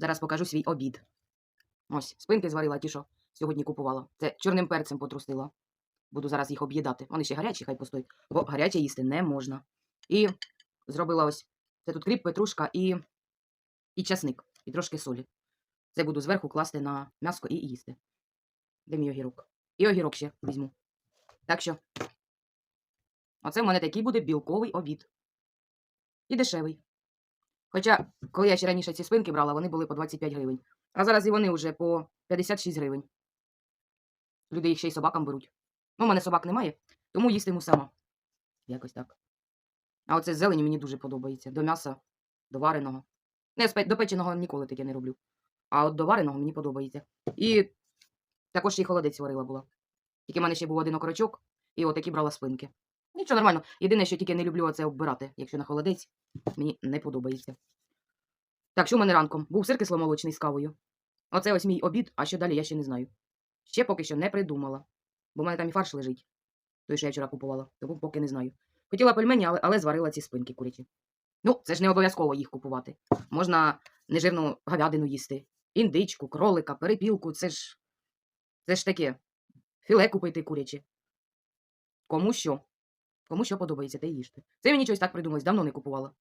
Зараз покажу свій обід. Ось, спинки зварила ті, що сьогодні купувала. Це чорним перцем потрусила. Буду зараз їх об'їдати. Вони ще гарячі, хай постоять, бо гаряче їсти не можна. І зробила ось це тут кріп, петрушка і, і часник, і трошки солі. Це буду зверху класти на м'яско і їсти. Де мій огірок? І огірок ще візьму. Так що, оце в мене такий буде білковий обід. І дешевий. Хоча, коли я ще раніше ці спинки брала, вони були по 25 гривень. А зараз і вони вже по 56 гривень. Люди їх ще й собакам беруть. Ну, у мене собак немає, тому їстиму сама. Якось так. А оце зелені мені дуже подобається. До м'яса, до вареного. Не, до печеного ніколи таке не роблю. А от до вареного мені подобається. І також ще й холодець варила була. Тільки в мене ще був один окорочок, і отакі брала спинки. Нічого нормально. Єдине, що тільки не люблю оце оббирати, якщо на холодець, мені не подобається. Так, що в мене ранком? Був сир кисломолочний з кавою. Оце ось мій обід, а що далі я ще не знаю. Ще поки що не придумала. Бо в мене там і фарш лежить. Той, що я вчора купувала, тому поки не знаю. Хотіла пельмені, але, але зварила ці спинки курячі. Ну, це ж не обов'язково їх купувати. Можна нежирну говядину їсти, індичку, кролика, перепілку. Це ж це ж таке. Філе купити куряче. Кому що? Кому що подобається, те їжте. Це мені щось так придумалось, давно не купувала.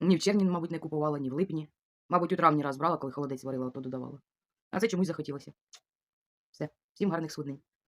Ні в червні, мабуть, не купувала, ні в липні. Мабуть, у травні раз брала, коли холодець варила, то додавала. А це чомусь захотілося. Все, всім гарних суднень.